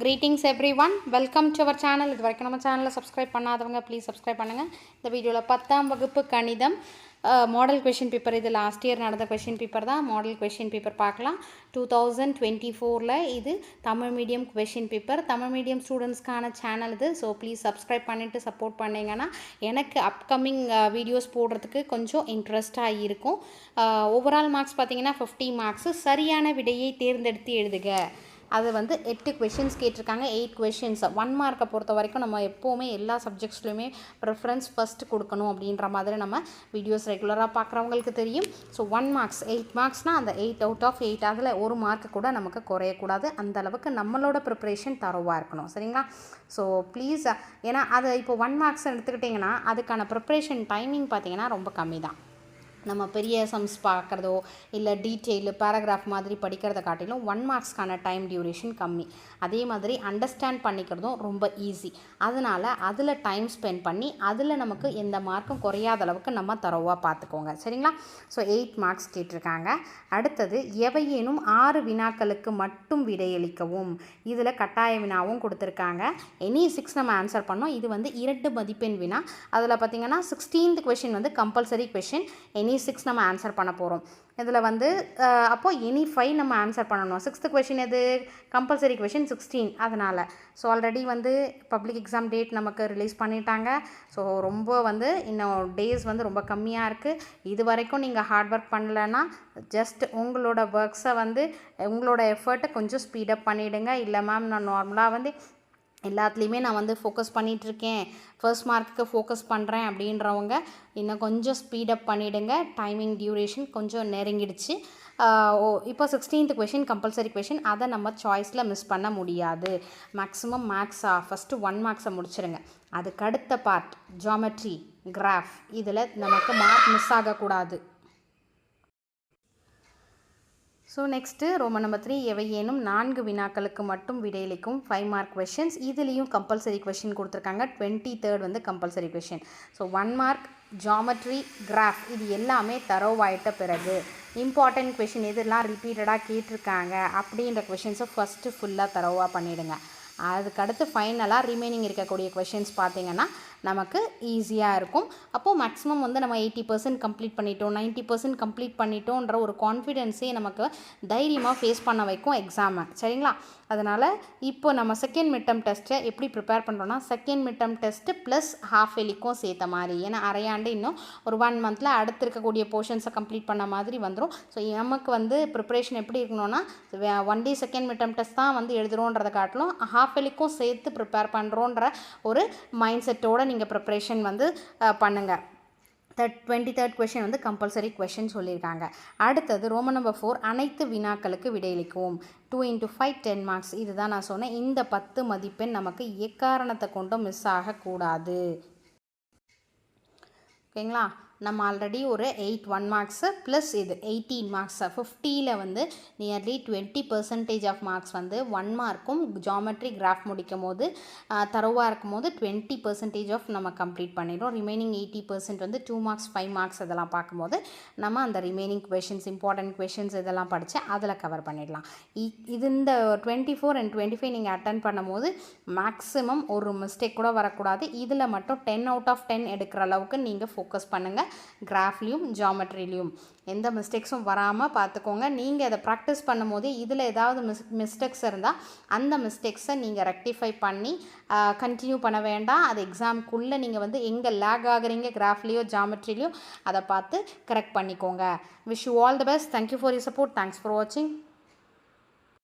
Greetings everyone welcome to our channel இது வரைக்கும் நம்ம சேனலை சப்ஸ்கிரைப் பண்ணாதவங்க ப்ளீஸ் சப்ஸ்கிரைப் பண்ணுங்கள் இந்த வீடியோவில் பத்தாம் வகுப்பு கணிதம் மாடல் கொஷின் பேப்பர் இது லாஸ்ட் இயர் நடந்த கொஷின் பேப்பர் தான். மாடல் கொஷின் பேப்பர் பார்க்கலாம். டூ தௌசண்ட் டுவெண்ட்டி ஃபோரில் இது Tamil medium question paper Tamil medium ஸ்டூடெண்ட்ஸ்க்கான channel இது. ஸோ ப்ளீஸ் சப்ஸ்கிரைப் பண்ணிவிட்டு சப்போர்ட் பண்ணிங்கன்னா எனக்கு அப்கமிங் வீடியோஸ் போடுறதுக்கு கொஞ்சம் இன்ட்ரெஸ்டாக இருக்கும். ஓவரால் மார்க்ஸ் பார்த்தீங்கன்னா ஃபிஃப்டி மார்க்ஸு சரியான விடையை தேர்ந்தெடுத்து எழுதுக. அது வந்து எட்டு கொஷின்ஸ் கேட்டிருக்காங்க எயிட் கொஷின்ஸ் ஒன் மார்க்கை பொறுத்த வரைக்கும் நம்ம எப்போவுமே எல்லா சப்ஜெக்ட்ஸ்லையுமே ப்ரிஃபரன்ஸ் ஃபஸ்ட் கொடுக்கணும் அப்படின்ற மாதிரி நம்ம வீடியோஸ் ரெகுலராக பார்க்குறவங்களுக்கு தெரியும். ஸோ ஒன் மார்க்ஸ் எயிட் மார்க்ஸ்னால் அந்த எயிட் அவுட் ஆஃப் எயிட் அதில் ஒரு மார்க்கு கூட நமக்கு குறையக்கூடாது. அந்த அளவுக்கு நம்மளோட ப்ரிப்ரேஷன் தரவாக இருக்கணும். சரிங்களா? ஸோ ப்ளீஸ் ஏன்னா அது இப்போ ஒன் மார்க்ஸ் எடுத்துக்கிட்டிங்கன்னா அதுக்கான ப்ரிப்ரேஷன் டைமிங் பார்த்தீங்கன்னா ரொம்ப கம்மி தான் நம்ம பெரிய சம்ஸ் பார்க்குறதோ இல்லை டீட்டெயிலு பேராகிராஃப் மாதிரி படிக்கிறத காட்டிலும் ஒன் மார்க்ஸ்க்கான டைம் டியூரேஷன் கம்மி. அதே மாதிரி அண்டர்ஸ்டாண்ட் பண்ணிக்கிறதும் ரொம்ப ஈஸி அதனால் அதில் டைம் ஸ்பெண்ட் பண்ணி அதில் நமக்கு எந்த மார்க்கும் குறையாத அளவுக்கு நம்ம தரவாக பார்த்துக்கோங்க. சரிங்களா? ஸோ எயிட் மார்க்ஸ் கேட்டிருக்காங்க. அடுத்தது எவையேனும் ஆறு வினாக்களுக்கு மட்டும் விடையளிக்கவும். இதில் கட்டாய வினாவும் கொடுத்துருக்காங்க. எனி சிக்ஸ் நம்ம ஆன்சர் பண்ணோம். இது வந்து இரண்டு மதிப்பெண் வினா. அதில் பார்த்தீங்கன்னா சிக்ஸ்டீன்த் கொஷின் வந்து கம்பல்சரி கொஷின் எனி சிக்ஸ் நம்ம ஆன்சர் பண்ண போகிறோம் இதில் வந்து அப்போது எனி ஃபைவ் நம்ம ஆன்சர் பண்ணணும். சிக்ஸ்த்து கொஷின் எது? கம்பல்சரி கொஷின் சிக்ஸ்டீன் அதனால் ஸோ ஆல்ரெடி வந்து பப்ளிக் எக்ஸாம் டேட் நமக்கு ரிலீஸ் பண்ணிட்டாங்க. ஸோ ரொம்ப வந்து இன்னும் டேஸ் வந்து ரொம்ப கம்மியாக இருக்குது இது வரைக்கும் நீங்கள் ஹார்ட் ஒர்க் பண்ணலைன்னா ஜஸ்ட் உங்களோட ஒர்க்ஸை வந்து உங்களோட எஃபர்ட்டை கொஞ்சம் ஸ்பீடப் பண்ணிவிடுங்க இல்லை மேம் நான் நார்மலாக வந்து எல்லாத்துலேயுமே நான் வந்து ஃபோக்கஸ் பண்ணிகிட்ருக்கேன் ஃபர்ஸ்ட் மார்க்குக்கு ஃபோக்கஸ் பண்ணுறேன் அப்படின்றவங்க இன்னும் கொஞ்சம் ஸ்பீடப் பண்ணிவிடுங்க டைமிங் டியூரேஷன் கொஞ்சம் நெருங்கிடுச்சு. ஓ இப்போ சிக்ஸ்டீன்த் கொஷின் கம்பல்சரி கொஷின் அதை நம்ம சாய்ஸில் மிஸ் பண்ண முடியாது. மேக்ஸிமம் மேக்ஸாக ஃபஸ்ட்டு ஒன் மார்க்ஸை முடிச்சிடுங்க அதுக்கு அடுத்த பார்ட் ஜாமெட்ரி கிராஃப் இதில் நமக்கு மார்க் மிஸ் ஆகக்கூடாது. So next Roman number three எவையேனும் நான்கு வினாக்களுக்கு மட்டும் விடையளிக்கும் ஃபைவ் மார்க் கொஷின்ஸ் இதுலேயும் கம்பல்சரி கொஷின் கொடுத்துருக்காங்க. டுவெண்ட்டி தேர்ட் வந்து compulsory question so one mark geometry graph இது எல்லாமே தரோவாயிட்ட பிறகு. இம்பார்ட்டன்ட் கொஷின் எதெல்லாம் ரிப்பீட்டடாக கேட்டிருக்காங்க அப்படின்ற கொஷின்ஸை ஃபஸ்ட்டு ஃபுல்லாக தரோவாக பண்ணிவிடுங்க அதுக்கடுத்து ஃபைனலாக ரிமைனிங் இருக்கக்கூடிய கொஷின்ஸ் பார்த்தீங்கன்னா நமக்கு ஈஸியாக இருக்கும். அப்போது மேக்ஸிமம் வந்து நம்ம எயிட்டி பர்சன்ட் கம்ப்ளீட் பண்ணிட்டோம். நைன்ட்டி பர்சன்ட் கம்ப்ளீட் பண்ணிட்டோன்ற ஒரு கான்ஃபிடென்ஸே நமக்கு தைரியமாக ஃபேஸ் பண்ண வைக்கும் எக்ஸாமை சரிங்களா? அதனால் இப்போ நம்ம செகண்ட் மிட்டம் டெஸ்ட்டை எப்படி ப்ரிப்பேர் பண்ணுறோன்னா second midterm test plus half எலிக்கும் சேர்த்த மாதிரி. ஏன்னா அரையாண்டு இன்னும் ஒரு ஒன் மந்தில் அடுத்து இருக்கக்கூடிய போர்ஷன்ஸை கம்ப்ளீட் பண்ண மாதிரி வந்துடும் ஸோ நமக்கு வந்து ப்ரிப்பரேஷன் எப்படி இருக்கணும்னா one day second midterm test தான் வந்து எழுதுகிறோன்றதை காட்டிலும் ஹாஃப் எலிக்கும் சேர்த்து ப்ரிப்பேர் பண்ணுறோன்ற ஒரு மைண்ட் செட்டோடு நீங்கள் ப்ரிப்ரேஷன் வந்து பண்ணுங்கள் தேர்ட் டுவெண்ட்டி தேர்ட் கொஷின் வந்து கம்பல்சரி கொஷின் சொல்லியிருக்காங்க. அடுத்தது ரோம நம்பர் ஃபோர் அனைத்து வினாக்களுக்கு விடையளிக்கவும். Two into five ten marks இதுதான் நான் சொன்னேன். இந்த பத்து மதிப்பெண் நமக்கு எக்காரணத்தை கொண்டும் மிஸ் ஆகக்கூடாது. ஓகேங்களா? நம்ம ஆல்ரெடி ஒரு எயிட் ஒன் மார்க்ஸு ப்ளஸ் இது எயிட்டீன் மார்க்ஸு ஃபிஃப்டியில் வந்து nearly twenty percentage of marks வந்து ஒன் மார்க்கும் ஜாமெட்ரி கிராஃப் முடிக்கும் போது தரவாக இருக்கும் போது டுவெண்ட்டி பர்சன்டேஜ் ஆஃப் நம்ம கம்ப்ளீட் பண்ணிடும் ரிமைனிங் எயிட்டி பர்சன்ட் வந்து டூ மார்க்ஸ் ஃபைவ் மார்க்ஸ் இதெல்லாம் பார்க்கும்போது நம்ம அந்த ரிமைனிங் கொஷின்ஸ் இம்பார்ட்டன்ட் கொஷின்ஸ் இதெல்லாம் படித்து அதில் கவர் பண்ணிடலாம். இது இந்த twenty four and twenty five நீங்கள் அட்டன் பண்ணும்போது மேக்ஸிமம் ஒரு மிஸ்டேக் கூட வரக்கூடாது. இதில் மட்டும் டென் அவுட் ஆஃப் டென் எடுக்கிற அளவுக்கு நீங்கள் ஃபோக்கஸ் பண்ணுங்கள் கிராஃப்லேயும் ஜாமெட்ரிலையும் எந்த மிஸ்டேக்ஸும் வராமல் பார்த்துக்கோங்க. நீங்கள் அதை ப்ராக்டிஸ் பண்ணும்போது இதில் ஏதாவது மிஸ் மிஸ்டேக்ஸ் இருந்தால் அந்த மிஸ்டேக்ஸை நீங்கள் ரெக்டிஃபை பண்ணி கண்டினியூ பண்ண வேண்டாம். அது எக்ஸாம்க்குள்ளே நீங்கள் வந்து எங்கே லேக் ஆகுறீங்க கிராஃப்லேயோ ஜாமெட்ரிலையோ அதை பார்த்து கரெக்ட் பண்ணிக்கோங்க. Wish you all the best thank you for you support thanks for வாட்சிங்